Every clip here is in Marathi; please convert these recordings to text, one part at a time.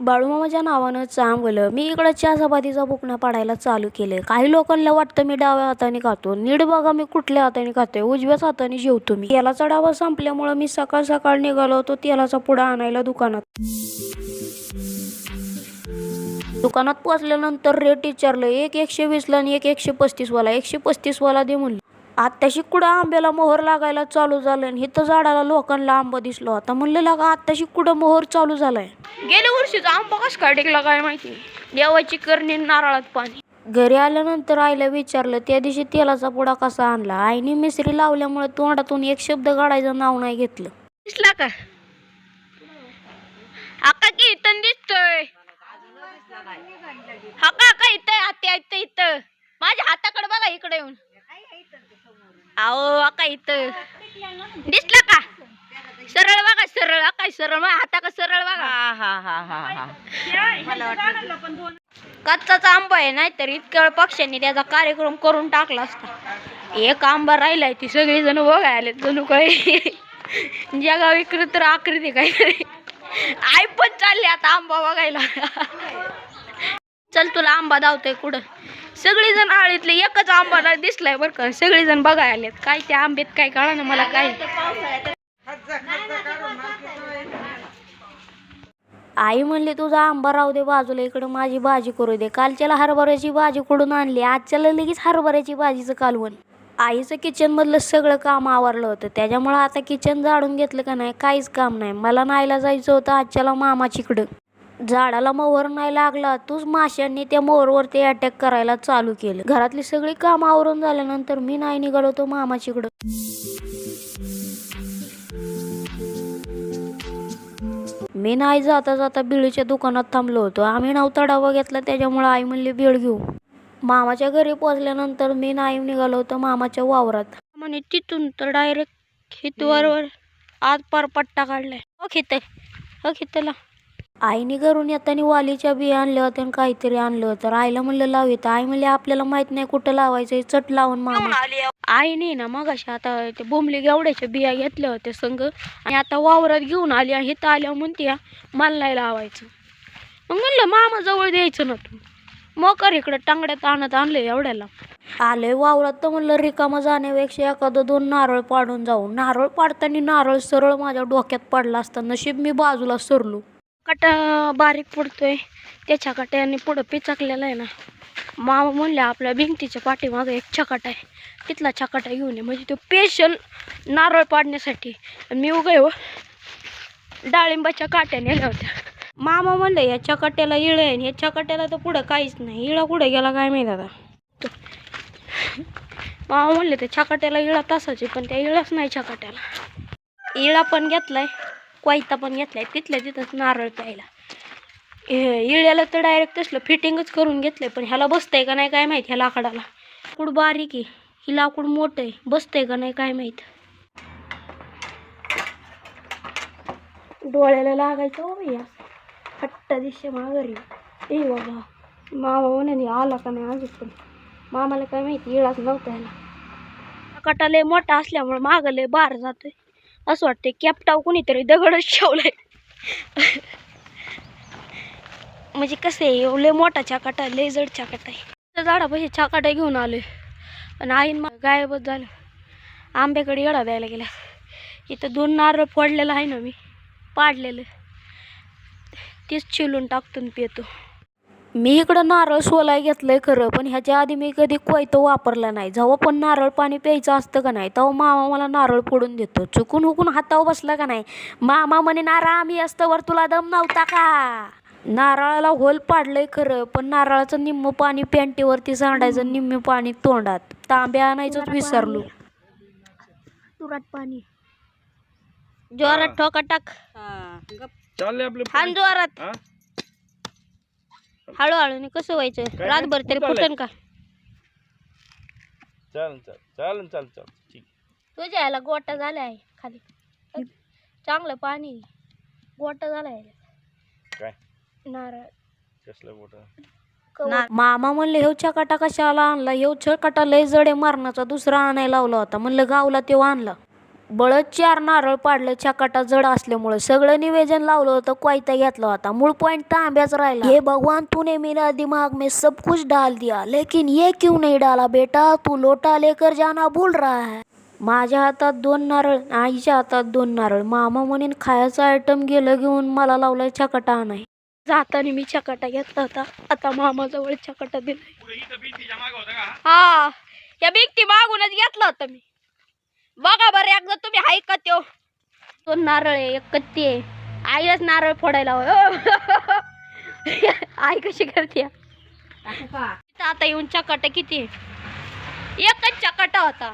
बाळूमामाच्या नावानं चांगलं मी इकडं चहा चपातीचा बुकना पाडायला चालू केलं काही लोकांना वाटतं मी डाव्या हाताने खातो. नीट बघा मी कुठल्या हाताने खातोय. उजव्याच हाताने जेवतो मी. तेलाचा डावा संपल्यामुळं मी सकाळ सकाळ निघालो होतो तेलाचा पुडा आणायला दुकानात. दुकानात पोचल्यानंतर रेट विचारलं एक एकशे वीसला आणि एक एकशे पस्तीसवाला. एकशे पस्तीसवाला दे म्हणलं. आत्ताशी कुठं आंब्याला मोहर लागायला चालू झालं आणि इथं झाडाला लोकांना आंबा दिसलो आता म्हणलं लागा आत्ताशी कुठं मोहर चालू झालाय? गेल्या वर्षीचा आंबा कस काय टिकला काय माहिती? देवाची करणी नारळात पाणी. घरी आल्यानंतर आईला विचारलं त्या दिवशी तेलाचा पुडा कसा आणला? आईने मिसरी लावल्यामुळे तोंडातून एक शब्द काढायचं नाव नाही घेतलं. दिसला का? आका की इथं दिसतोय. हा का का इथं आत्या इथं इथं. माझ्या हाताकडे बघा इकडे येऊन. अहो आका इथं. दिसला का? सरळ बघा सरळ. काय सरळ हाता का सरळ बघा? हा हा हा हा हा. कच्चाचा आंबा आहे नाही तर इतक्या वेळ पक्ष्यांनी त्याचा कार्यक्रम करून टाकला असता. एक आंबा राहिलाय ती सगळी जण बघायला आले जणू काही जगा विकृत तर आकृती काहीतरी. आई पण चालली आता आंबा बघायला. चल तुला आंबा धावतोय कुठं? सगळेजण आळीतले एकच आंबा दिसलाय बरं का. सगळेजण बघाय बघायला आलेत. काय त्या आंब्यात काय कळा ना मला काय. आई म्हणली तुझा आंबा राहू दे बाजूला इकडं माझी भाजी करू दे. कालच्याला हरभऱ्याची भाजी कुठून आणली? आजच्याला लगेच हरभऱ्याची भाजीचं कालवण आईचं किचनमधलं सगळं काम आवरलं होतं. त्याच्यामुळं आता किचन जाडून घेतलं का नाही? काहीच काम नाही. मला नाहीला जायचं होतं आजच्याला मामाचीकडं झाडाला मोहर नाही लागला तूच माशांनी त्या मोहरवरती अटॅक करायला चालू केलं. घरातली सगळी काम आवरून झाल्यानंतर मी नाही निघालो होतो मामाचीकडं मी नाही जाता जाता बिळीच्या दुकानात थांबलो होतो. आम्ही नव्हता डबा घेतला त्याच्यामुळे आई म्हणली बिळ घेऊ. मामाच्या घरी पोचल्यानंतर मी नाही निघालो होतो मामाच्या वावरात. म्हणे तिथून तर डायरेक्ट हितवरवर आज पार पट्टा काढलाय. हो खित हो खितला. आईने घरून येताना वालीच्या बिया आणल्या होत्या आणि काहीतरी आणलं. होतं आईला म्हणलं लावित आई म्हणले आपल्याला माहीत नाही कुठं लावायचं चट लावून मामा. आईने ना मग आता ते बोंबली गेवड्याच्या बिया घेतल्या होत्या संग आणि आता वावरात घेऊन आली आणि इथं आल्या म्हणते मला नाही लावायचं. मग म्हणलं मामा जवळ द्यायचं ना तू. मोकर इकडं टांगड्यात आणत आणलं एवढ्याला. आले वावरात तर म्हणलं रिकामं जाण्यापेक्षा एखादं दोन नारळ पाडून जाऊ. नारळ पाडताना नारळ सरळ माझ्या डोक्यात पडला असता नशीब मी बाजूला सरलो. काटा बारीक पडतोय. त्याच्या कट्याने पुढं पिचकलेला आहे ना. मामा म्हणले आपल्या भिंतीच्या पाठीमागं एक छकाट आहे. तिथला छकाटा घेऊन ये. म्हणजे तो पेशल नारळ पाडण्यासाठी. मी उगा हो डाळिंबाच्या काट्या नेल्या होत्या. मामा म्हणले या छकाट्याला इळ आहे आणि या छकाट्याला तर पुढं काहीच नाही. इळा कुठं गेला काय माहीत आता? मामा म्हणले त्या छकाट्याला इळा तसाच आहे पण त्या इळाच नाही छकाट्याला. इळा पण घेतलाय. कोयता पण घेतलाय तिथल्या तिथंच नारळ प्यायला. हे इळ्याला तर डायरेक्ट तसलं फिटिंगच करून घेतलंय पण ह्याला बसतंय का नाही काय माहीत ह्या लाकडाला. लाकूड बारीक आहे ही लाकूड मोठं आहे बसतंय का नाही काय माहीत. डोळ्याला लागायचं हो भैया. हट्ट दिशे माघारी ए बाबा मामा म्हणे आला का नाही अजून पण? मामाला काय माहिती इळाच नव्हता ह्याला. कटा लय मोठा असल्यामुळे मागं लय बार जातोय. असं वाटतंय कॅपटाव कोणीतरी दगडच ठेवलाय. म्हणजे कसं आहे लय मोठा चाकाटा लय जड चाकाटा आहे. झाडापाशी चाकाटा घेऊन आलोय. आणि आईन मग गायबच झालं. आंब्याकडे येडा द्यायला गेला. इथं दोन नारळ फोडलेलं आहे ना मी पाडलेलं. तेच चिलून टाकतो पितो मी इकडं नारळ सोलाय घेतलंय खरं पण ह्याच्या आधी मी कधी कोयतं वापरला नाही. जेव्हा पण नारळ पाणी प्यायचं असतं का नाही तेव्हा मामा मला नारळ फोडून देतो. चुकून हुकून हातावर बसला का नाही? मामा म्हणे नारळ आम्ही असतं तुला दम नव्हता का? नारळाला होल पाडलंय खरं पण नारळाचं निम्म पाणी पॅन्टीवरती सांडायचं निम्म पाणी तोंडात. तांब्या आणायचंच विसरलो. तुरात पाणी. जोरात ठोका टाक. हा चालले आपले जोरात. हा? हळूहळू कसं व्हायचं? काय रातभर तरी कुठं फुटन का? चालन चाल चालन चाल चाल ठीक. तुझ्या याला गोटा झाला आहे खाली चांगलं पाणी गोटा झाला आहे काय? नारळ. कसलं मोठं मामा म्हणले हेव चकाटा कशाला आणला? हेव चकाटा लय जडे मारण्याचा दुसरा आणायला लावला होता. म्हणलं गावला तेव्हा आणला. बळद चार नारळ पाडलं चकाटा जड असल्यामुळे सगळं निवेदन लावलं होतं कोयता घेतला होता. मूळ पॉइंट तांब्याच राहिला. हे भगवान तूने मेरा दिमाग में सब कुछ डाल दिया लेकिन ये क्यों नहीं डाला बेटा? तू लोटा लेकर जाना भूल रहा है। माझ्या हातात दोन नारळ आईच्या हातात दोन नारळ. मामा म्हणेन खायचं आयटम गेलं घेऊन मला लावलाय चकाटा नाही जाताना मी चकाटा घेतला होता. आता मामाजवळ चकाटा दिला हा या बिकटी मागूनच घेतला होता मी. बघा बरं एकदा तुम्ही हाय का त्यो नारळ आहे एक कत्ती आहे. आईलाच नारळ फोडायला हो आई कशी करते? आता येऊन चकाटा किती आहे? एकच चकाटा होता.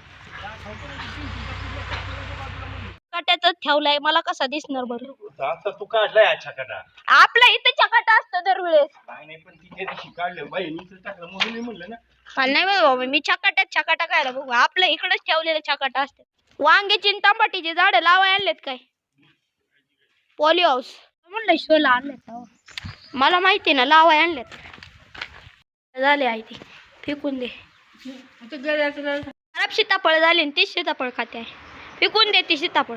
चकाट्याच ठेवलाय. मला कसा दिसणार बरं? आता तू काढलाय अच्छा कटा आपल्या इथं चकाटा असतं दरवेळेस. काय नाही पण तिथे दिवशी काढलं. बहिणीचं टाकलं. म्हणून मी म्हणलं ना. मला नाही माहीत बाबा मी चकाट्यात चकाटा खायला बघू आपल्या इकडेच ठेवलेले चकाटा असते. वांग्याची आणि टमाटीची झाडं लावाय आणलेत काय? पॉली हाऊस म्हणलं शोला आणलेत लावा. मला माहिती ना लावाय आणलेत. झाले आहे ती. फेकून दे. खराब सीताफळ झाली आणि तीच सीताफळ खाते आहे. विकून देते सीताफळ.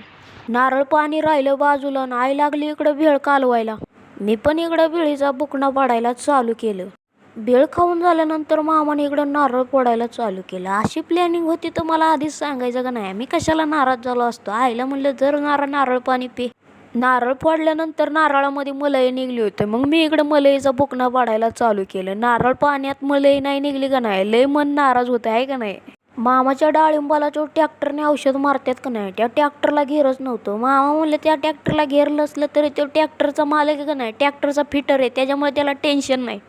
नारळ पाणी राहिलं बाजूला आणि आई लागली इकडं भेळ कालवायला. मी पण इकडं भेळीचा बुकणा पाडायला चालू केलं. भेळ खाऊन झाल्यानंतर मामाने इकडं नारळ फोडायला चालू केलं. अशी प्लॅनिंग होती तर मला आधीच सांगायचं का नाही? मी कशाला नाराज झालो असतो? आईला म्हणलं जर नारळ नारळ पाणी पे. नारळ फोडल्यानंतर नारळामध्ये मलई निघली होती. मग मी इकडं मलईचा बुकणा पाडायला चालू केलं. नारळ पाण्यात मलई नाही निघली का नाही? लय मन नाराज होतं आहे का नाही? मामाच्या डाळिंबाला जो ट्रॅक्टरने औषध मारतात का नाही? त्या ट्रॅक्टरला घेरच नव्हतं. मामा म्हणलं त्या ट्रॅक्टरला घेर नसलं तरी तो ट्रॅक्टरचा मालक आहे का नाही? ट्रॅक्टरचा फिटर आहे त्याच्यामुळे त्याला टेन्शन नाही.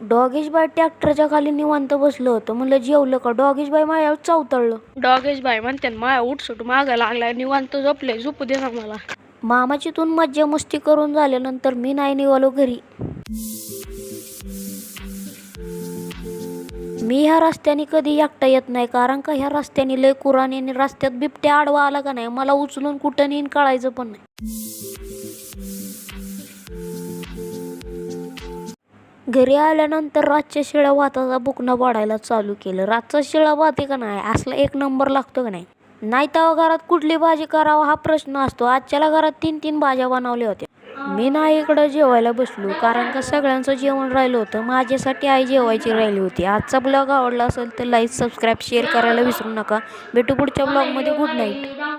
डॉगेश बाई ट्रॅक्टरच्या खाली निवांत बसलं होतं. म्हणलं जेवलं का? डॉगेश बाई माझ्यावर चौतळलं डॉगेश बाई म्हणते माया उठसूट मागा लागलाय निवांत झोपले झोपू दे ना मला. मामाची तून मज्जा मस्ती करून झाल्यानंतर मी नाही निघालो घरी. मी ह्या रस्त्याने कधी एकटा येत नाही कारण का ह्या रस्त्याने लय कुराने आणि रस्त्यात बिबट्या आडवा आला का नाही मला उचलून कुठं नेईन कळायचं पण नाही. घरी आल्यानंतर रातच्या शिळा भाताचा बुकणं पाडायला चालू केलं. रातचा शिळा भात आहे का नाही असला एक नंबर लागतो का नाही? नाही तेव्हा घरात कुठली भाजी करावा हा प्रश्न असतो. आजच्याला घरात तीन तीन भाज्या बनवल्या होत्या. मी नाही इकडं जेवायला बसलो कारण का सगळ्यांचं जेवण राहिलं होतं. माझ्यासाठी आई जेवायची राहिली होती. आजचा ब्लॉग आवडला असेल तर लाईक सबस्क्राईब शेअर करायला विसरू नका. भेटू पुढच्या ब्लॉगमध्ये गुड नाईट